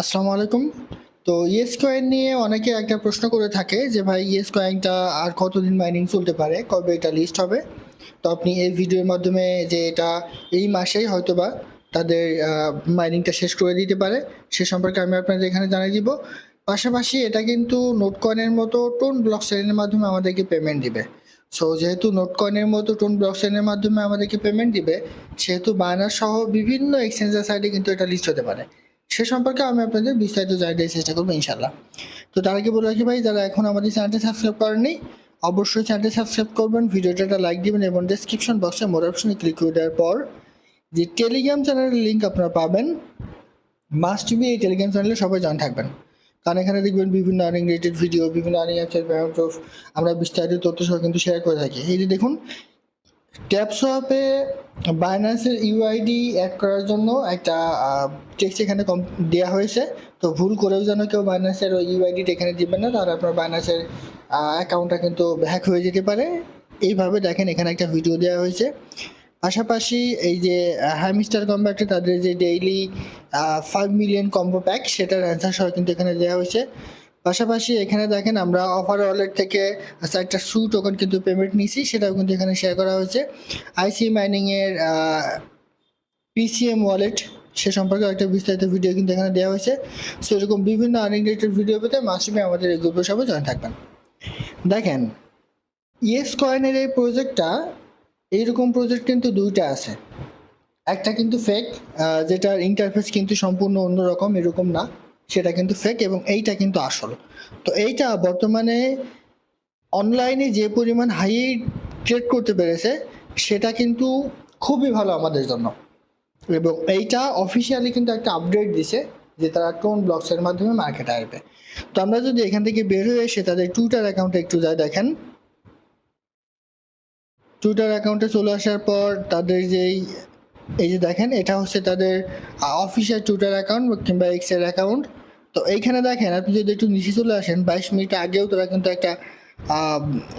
আসসালামু আলাইকুম। তো ইয়েস কয়েন নিয়ে অনেকে একটা প্রশ্ন করে থাকে যে, ভাই ইয়েস কয়েনটা আর কতদিন মাইনিং চলতে পারে? কবে এটা লিস্ট হবে? তো আপনি এই ভিডিওর মাধ্যমে যে এটা এই মাসেই হয়তোবা তাদের মাইনিংটা শেষ করে দিতে পারে, সে সম্পর্কে আমি আপনাদের এখানে জানিয়ে দিব। পাশাপাশি এটা কিন্তু নোট কয়েনের মতো টোন ব্লক সেলের মাধ্যমে আমাদেরকে পেমেন্ট দিবে। সো যেহেতু নোট কয়েনের মতো টোন ব্লক সেলের মাধ্যমে আমাদেরকে পেমেন্ট দিবে, সেহেতু বায়নার সহ বিভিন্ন এক্সচেঞ্জের সাইডে কিন্তু এটা লিস্ট হতে পারে। সে সম্পর্কে আমি আপনাদের বিস্তারিত জানাতে চেষ্টা করব ইনশাল্লাহ তো তার আগে বলে রাখি ভাই, যারা এখন আমাদের চ্যানেলটি সাবস্ক্রাইব করেননি, অবশ্যই চ্যানেলটি সাবস্ক্রাইব করবেন ভিডিওটা একটা লাইক দিবেন এবং ডেসক্রিপশন বক্সে মোর অপশনে ক্লিক করে দেওয়ার পর যে টেলিগ্রাম চ্যানেলের লিঙ্ক আপনারা পাবেন মাস্ট বি এই টেলিগ্রাম চ্যানেলে সবাই জান থাকবেন। কারণ এখানে দেখবেন বিভিন্ন আর্নিং রিলেটেড ভিডিও বিভিন্ন আর্নিং অ্যাপসের আমরা বিস্তারিত তথ্য সহ কিন্তু শেয়ার করে থাকি। এই যে দেখুন ট্যাপসপে বাইন্যান্সের ইউআইডি অ্যাড করার জন্য একটা টেক্সট এখানে কম দেওয়া হয়েছে। তো ভুল করেও যেন কেউ বাইন্যান্সের ওই ইউআইডিটা এখানে দিবেন না, তাহলে আপনার বাইন্যান্সের অ্যাকাউন্টটা কিন্তু হ্যাক হয়ে যেতে পারে। এইভাবে দেখেন এখানে একটা ভিডিও দেওয়া হয়েছে। পাশাপাশি এই যে হ্যামিস্টার কম্ব্যাক্টে তাদের যে daily five million combo pack সেটার অ্যান্সার সহ কিন্তু এখানে দেওয়া হয়েছে। পাশাপাশি এখানে দেখেন আমরা অফার ওয়ালেট থেকে আচ্ছা একটা সু টোকেন কিন্তু পেমেন্ট নিয়েছি, সেটাও কিন্তু এখানে শেয়ার করা হয়েছে। আইসি মাইনিংয়ের পিসিএম ওয়ালেট সে সম্পর্কে একটা বিস্তারিত ভিডিও কিন্তু এখানে দেওয়া হয়েছে। সো এরকম বিভিন্ন আর্নিং ভিডিও পেতে মাসুমে আমাদের এই গ্রুপের সবাই জয়েন থাকবেন। দেখেন ইয়েস কয়েনের এই প্রজেক্টটা এইরকম প্রজেক্ট কিন্তু দুইটা আছে। একটা কিন্তু ফেক যেটার ইন্টারফেস কিন্তু সম্পূর্ণ অন্যরকম, এরকম না। সেটা কিন্তু ফেক এবং এইটা কিন্তু আসল। তো এইটা বর্তমানে অনলাইনে যে পরিমাণ হাই ট্রেড করতে পেরেছে, সেটা কিন্তু খুবই ভালো আমাদের জন্য। এবং এইটা অফিসিয়ালি কিন্তু একটা আপডেট দিছে যে তারা টোন ব্লকসের মাধ্যমে মার্কেটে আসবে। তো আমরা যদি এখান থেকে বের হয়ে এসে তাদের টুইটার অ্যাকাউন্টে একটু যাই দেখেন। টুইটার অ্যাকাউন্টে চলে আসার পর তাদের যেই, এই যে দেখেন, এটা হচ্ছে তাদের অফিসিয়াল টুইটার অ্যাকাউন্ট কিংবা এক্সের অ্যাকাউন্ট তো এইখানে দেখেন, আপনি যদি একটু নিচে চলে আসেন, বাইশ মিনিট আগেও তারা কিন্তু একটা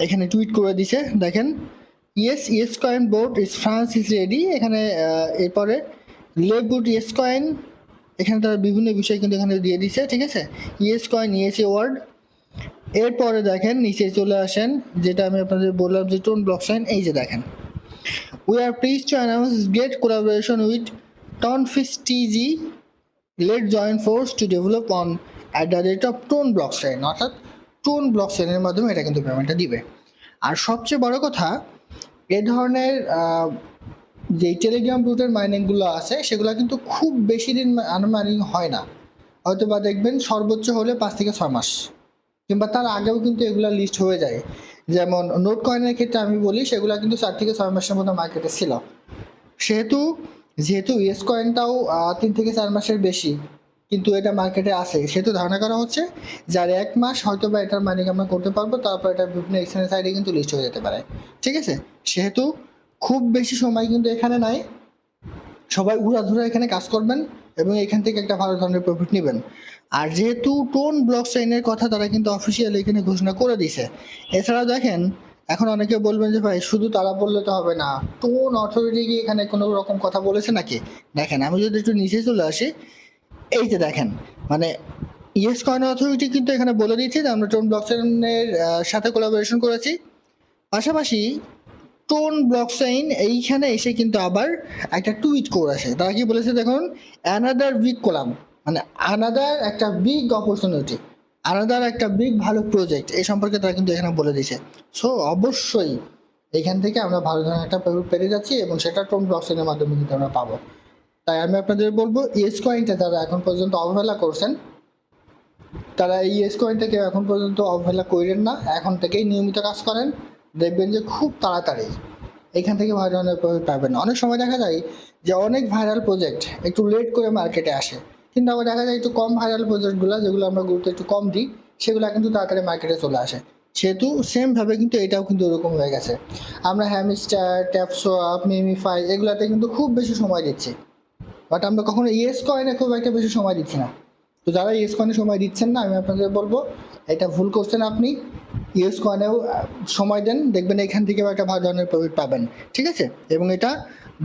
এখানে টুইট করে দিছে। দেখেন yes yes coin board is France is ready এখানে এরপরে লেট বুট ইয়েস কয়েন এখানে তারা বিভিন্ন বিষয় কিন্তু এখানে দিয়ে দিছে, ঠিক আছে? Yes coin yes a word এরপরে দেখেন, নিচে চলে আসেন, যেটা আমি আপনাদের বললাম যে টোন ব্লক সাইন, এই যে দেখেন। We are pleased to announce great collaboration with ton fish TG let joint force to develop on at the rate of ton block sign অর্থাৎ টোন ব্লক সাইনের মাধ্যমে এটা কিন্তু পেমেন্টটা দিবে। আর সবচেয়ে বড় কথা, এ ধরনের যে টেলিগ্রাম রুটের মাইনিংগুলো আছে, সেগুলো কিন্তু খুব বেশি দিন মাইনিং হয় না। হয়তো বা দেখবেন সর্বোচ্চ হলে পাঁচ থেকে ছয় মাস, কিংবা তার আগেও কিন্তু এগুলো লিস্ট হয়ে যায়। যেমন নোট কয়েনের ক্ষেত্রে আমি বলি, সেগুলো কিন্তু চার থেকে ছয় মাসের মতো মার্কেটে ছিল। সেহেতু যেহেতু ইয়েস কয়েনটাও তিন থেকে চার মাসের বেশি, কিন্তু এটা মার্কেটে আসে সেহেতু ধারণা করা হচ্ছে, যার এক মাস হয়তো বা এটার মাইনিং আমরা করতে পারব, তারপর এটা বিভিন্ন এক্সচেঞ্জ সাইডে কিন্তু লিস্ট হয়ে যেতে পারে। ঠিক আছে? সেহেতু খুব বেশি সময় কিন্তু এখানে নাই। সবাই উড়াধুরা এখানে কাজ করবেন এবং এখান থেকে একটা ভালো ধরনের প্রফিট নেবেন। আর যেহেতু টোন ব্লক সাইনের কথা তারা কিন্তু অফিসিয়ালি এখানে ঘোষণা করে দিছে এছাড়া দেখেন এখন অনেকে বলবেন যে ভাই, শুধু তারা বললে তো হবে না। টোন অথরিটি কি এখানে কোনো রকম কথা বলেছে নাকি? দেখেন, আমি যদি একটু নিচে চলে আসি, এই যে দেখেন মানে ইয়েস কয়েন অথরিটি কিন্তু এখানে বলে দিয়েছে যে আমরা টোন ব্লক সাইনের সাথে কোলাবোরেশন করেছি। পাশাপাশি টোন ব্লক সাইন এইখানে এসে কিন্তু আবার একটা টুইট করেছে তারা কি বলেছে দেখুন? অ্যানাদার বিগ কোলাম মানে আনাদার একটা বিগ অপরচুনিটি আনাদার একটা বিগ ভালো প্রজেক্ট এই সম্পর্কে তারা কিন্তু এখানে বলে দিয়েছে। সো অবশ্যই এখান থেকে আমরা ভালো ধরনের একটা পেরে যাচ্ছি এবং সেটা টোন ব্লক মাধ্যমে কিন্তু আমরা পাবো। তাই আমি আপনাদের বলব ইয়েস কয়েনটা যারা এখন পর্যন্ত অবহেলা করছেন, তারা এই ইয়েস কয়েনটাকে এখন পর্যন্ত অবহেলা করেন না, এখন থেকেই নিয়মিত কাজ করেন। দেখবেন যে খুব তাড়াতাড়ি এখান থেকে প্রফিট পাবেন। অনেক সময় দেখা যায় যে অনেক ভাইরাল প্রজেক্ট একটু লেট করে মার্কেটে আসে। কিন্তু আবার দেখা যায় একটু কম ভাইরাল প্রজেক্টগুলো যেগুলো আমরা গুরুত্ব একটু কম দিই, সেগুলো কিন্তু তাড়াতাড়ি মার্কেটে চলে আসে। সেহেতু সেমভাবে কিন্তু এটাও কিন্তু ওরকম হয়ে গেছে। আমরা হ্যামিস্টার ট্যাপসোয়াপ মিমিফাই এগুলাতে কিন্তু খুব বেশি সময় দিচ্ছি। বাট আমরা কখনো ইয়েস কয়েনে খুব একটা বেশি সময় দিচ্ছি না। তো যারা ইয়েস কয়েনে সময় দিচ্ছেন না, আমি আপনাদের বলব, এটা ভুল করছেন আপনি। ইউএস কয়েনেও সময় দেন, দেখবেন এখান থেকেও একটা ভালো ধরনের প্রফিট পাবেন। ঠিক আছে? এবং এটা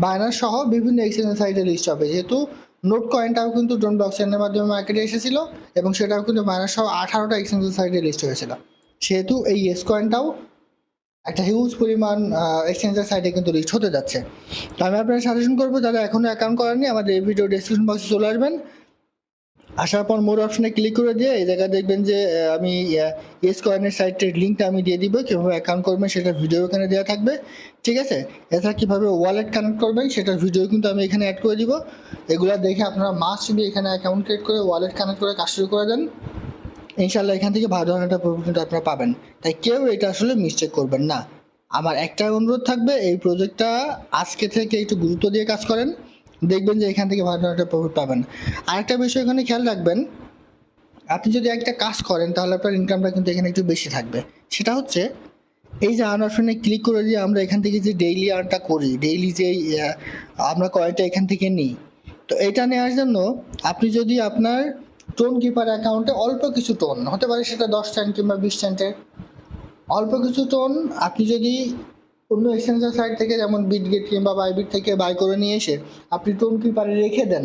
বায়নার সহ বিভিন্ন এক্সচেঞ্জ সাইটে লিস্ট হবে। যেহেতু নোট কয়েনটাও কিন্তু ড্রোন ব্লকচেনের মাধ্যমে মার্কেটে এসেছিল এবং সেটাও কিন্তু মাইনাস সহ আঠারোটা এক্সচেঞ্জের সাইডে লিস্ট হয়েছিল। সেহেতু এই ইয়েস কয়েনটাও একটা হিউজ পরিমাণ এক্সচেঞ্জের সাইটে কিন্তু লিস্ট হতে যাচ্ছে। তো আমি আপনার সাজেশন করব, যারা এখনও অ্যাকাউন্ট করেননি, আমাদের এই ভিডিও ডিসক্রিপশন বক্সে চলে আসবেন। আসার পর মোর অপশনে ক্লিক করে দিয়ে এই জায়গায় দেখবেন যে আমি এস কয়েনের সাইটের লিঙ্কটা আমি দিয়ে দিব। কীভাবে অ্যাকাউন্ট করবেন সেটা ভিডিও এখানে দেওয়া থাকবে। ঠিক আছে? এছাড়া কীভাবে ওয়ালেট কানেক্ট করবেন সেটার ভিডিও কিন্তু আমি এখানে অ্যাড করে দিব। এগুলো দেখে আপনারা মাস্ট বি এখানে অ্যাকাউন্ট ক্রিয়েট করে ওয়ালেট কানেক্ট করে কাজ শুরু করে দেন ইনশাল্লাহ এখান থেকে ভালো ধরনের প্রফিট কিন্তু আপনারা পাবেন। তাই কেউ এটা আসলে মিস্টেক করবেন না। আমার একটা অনুরোধ থাকবে, এই প্রজেক্টটা আজকে থেকে একটু গুরুত্ব দিয়ে কাজ করেন। দেখবেন যে এখান থেকে ভালো একটা প্রফিট পাবেন। আরেকটা বিষয় এখানে খেয়াল রাখবেন, আপনি যদি একটা কাজ করেন, তাহলে আপনার ইনকামটা কিন্তু এখানে একটু বেশি থাকবে। সেটা হচ্ছে, এই যে আর্ন অপশনে ক্লিক করে দিয়ে আমরা এখান থেকে যে ডেইলি আর্নটা করি ডেইলি যে আমরা কয়েনটা এখান থেকে নিই, তো এটা নেওয়ার জন্য আপনি যদি আপনার টোন কিপার অ্যাকাউন্টে অল্প কিছু টোন হতে পারে সেটা দশ সেন্ট কিংবা বিশ সেন্টের অল্প কিছু টোন আপনি যদি অন্য এক্সচেঞ্জের সাইড থেকে যেমন বিটগেট কিংবা বাইবিট থেকে বাই করে নিয়ে এসে আপনি টোন কিপারে রেখে দেন,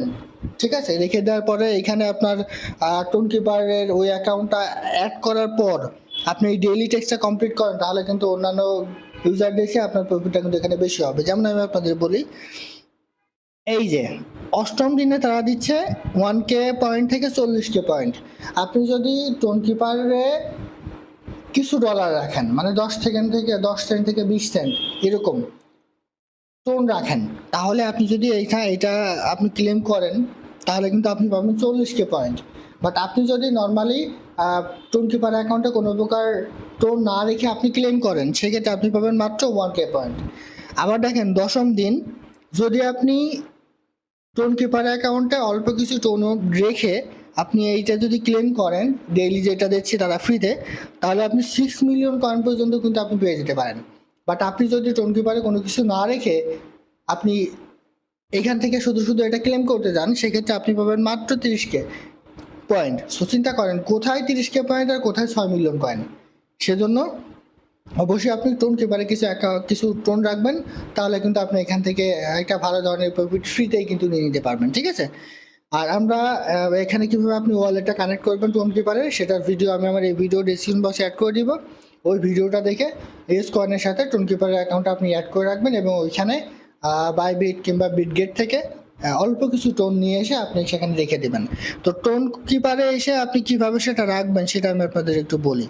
ঠিক আছে? রেখে দেওয়ার পরে এখানে আপনার টোন কিপারের ওই অ্যাকাউন্টটা অ্যাড করার পর আপনি এই ডেইলি টেক্সটা কমপ্লিট করেন, তাহলে কিন্তু অন্যান্য ইউজার দেখে আপনার প্রফিটটা কিন্তু এখানে বেশি হবে। যেমন আমি আপনাদের বলি, এই যে অষ্টম দিনে তারা দিচ্ছে ওয়ান কে পয়েন্ট থেকে চল্লিশ কে পয়েন্ট আপনি যদি টোন কিপারে কিছু ডলার রাখেন মানে দশ সেকেন্ড থেকে, দশ সেন্ট থেকে বিশ সেন্ট এরকম। টোন রাখেন। তাহলে আপনি যদি এইটা এটা আপনি ক্লেম করেন, তাহলে কিন্তু আপনি পাবেন চল্লিশ কে পয়েন্ট বাট আপনি যদি নর্মালি টোন কিপার অ্যাকাউন্টে কোনো প্রকার টোন না রেখে আপনি ক্লেম করেন, সেক্ষেত্রে আপনি পাবেন মাত্র ওয়ান কে পয়েন্ট আবার দেখেন, দশম দিন, যদি আপনি টোন কিপার অ্যাকাউন্টে অল্প কিছু টোন রেখে আপনি এইটা যদি ক্লেম করেন ডেইলি যেটা দিচ্ছি তারা ফ্রিতে তাহলে আপনি সিক্স মিলিয়ন কয়েন পর্যন্ত কিন্তু আপনি পেয়ে যেতে পারেন। বাট আপনি যদি টোন কিপারে কোনো কিছু না রেখে আপনি এখান থেকে শুধু শুধু এটা ক্লেম করতে যান, সেক্ষেত্রে আপনি পাবেন মাত্র তিরিশকে পয়েন্ট সো চিন্তা করেন, কোথায় তিরিশকে পয়েন্ট আর কোথায় ছয় মিলিয়ন কয়েন সেজন্য অবশ্যই আপনি টোন কিপারে কিছু একা- কিছু টোন রাখবেন, তাহলে কিন্তু আপনি এখান থেকে একটা ভালো ধরনের প্রফিট ফ্রিতেই কিন্তু নিয়ে নিতে পারবেন, ঠিক আছে? আর আমরা এখানে কীভাবে আপনি ওয়ালেটটা কানেক্ট করবেন টোন কিপারে সেটার ভিডিও আমি আমার এই ভিডিও ডিসক্রিপশন বক্সে অ্যাড করে দিব। ওই ভিডিওটা দেখে এস কয়েনের সাথে টোন কিপারের অ্যাকাউন্ট আপনি অ্যাড করে রাখবেন এবং ওইখানে বাইবিট কিংবা বিটগেট থেকে অল্প কিছু টোন নিয়ে এসে আপনি সেখানে রেখে দেবেন। তো টোন কিপারে এসে আপনি কীভাবে সেটা রাখবেন সেটা আমি আপনাদের একটু বলি।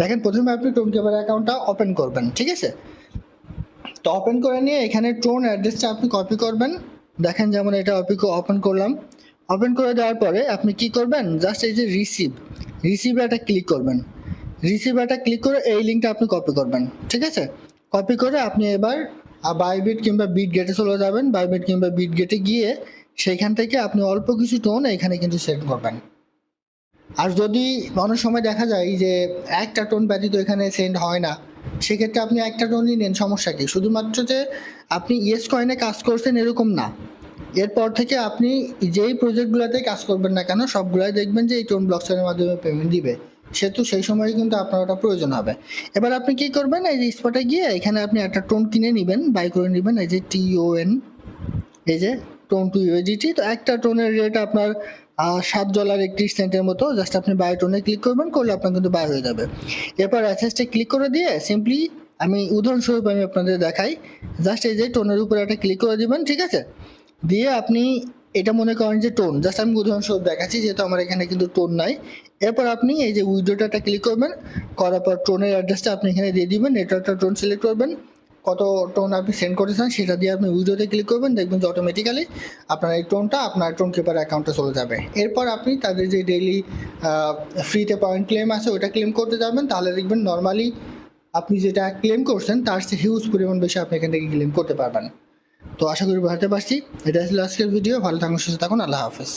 দেখেন, প্রথমে আপনি টোন কিপার অ্যাকাউন্টটা ওপেন করবেন, ঠিক আছে? তো ওপেন করে নিয়ে এখানে টোন অ্যাড্রেসটা আপনি কপি করবেন। দেখেন যেমন এটা ওপেন করলাম। ওপেন করে দেওয়ার পরে আপনি কি করবেন? জাস্ট এই যে রিসিভ রিসিভ একটা ক্লিক করবেন। রিসিভ একটা ক্লিক করে এই লিঙ্কটা আপনি কপি করবেন, ঠিক আছে? কপি করে আপনি এবার বাইবিট কিংবা বিট গেটে চলে যাবেন বাইবিট কিংবা বিট গেটে গিয়ে সেইখান থেকে আপনি অল্প কিছু টোন এখানে কিন্তু সেট করবেন। আর যদি অনেক সময় দেখা যায় যে একটা টোন ব্যতীত এখানে সেন্ড হয় না, সেক্ষেত্রে আপনি একটা টোনই নেন, সমস্যা কি? শুধুমাত্র যে আপনি ইয়েস কয়েনে কাজ করছেন এরকম না। এরপর থেকে আপনি যেই প্রজেক্টগুলোতে কাজ করবেন না কেন, সবগুলাই দেখবেন যে এই টোন ব্লকচেনের মাধ্যমে পেমেন্ট দিবে। সেহেতু সেই সময় কিন্তু আপনার ওটা প্রয়োজন হবে। এবার আপনি কি করবেন, এই যে স্পটে গিয়ে এখানে আপনি একটা টোন কিনে নেবেন বাই করে নেবেন, এই যে টিওএন এই যে টোন টু ইউএজিটি তো একটা টোনের রেট আপনার সাত ডলার একত্রিশ সেন্টের মতো জাস্ট আপনি বাই টোনে ক্লিক করবেন, করলে আপনার কিন্তু বাই হয়ে যাবে। এরপর অ্যাসেসটে ক্লিক করে দিয়ে সিম্পলি আমি উদাহরণস্বরূপ আমি আপনাদের দেখাই। জাস্ট এই যে টোনের উপরে একটা ক্লিক করে দিবেন, ঠিক আছে? দিয়ে আপনি এটা মনে করেন যে টোন জাস্ট আমি উদাহরণস্বরূপ দেখাচ্ছি, যেহেতু আমার এখানে কিন্তু টোন নাই। এরপর আপনি এই যে উইডোটা একটা ক্লিক করবেন, করার পর টোনের অ্যাড্রেসটা আপনি এখানে দিয়ে দিবেন নেটওয়ার্কটা টোন সিলেক্ট করবেন। কত টোন আপনি সেন্ড করতে চান সেটা দিয়ে আপনি উইডোতে ক্লিক করবেন, দেখবেন যে অটোমেটিক্যালি আপনার এই টোনটা আপনার টোন কিপার অ্যাকাউন্টে চলে যাবে। এরপর আপনি তাদের যে ডেইলি ফ্রিতে পয়েন্ট ক্লেম আছে ওটা ক্লেম করতে যাবেন। তাহলে দেখবেন নর্মালি আপনি যেটা ক্লেম করছেন, তার চেয়ে হিউজ পরিমাণ বেশি আপনি এখান থেকে ক্লেম করতে পারবেন। তো আশা করি বুঝতে পারছি। এটা ছিল আজকের ভিডিও ভালো থাকুন, সুস্থ থাকুন। আল্লাহ হাফেজ।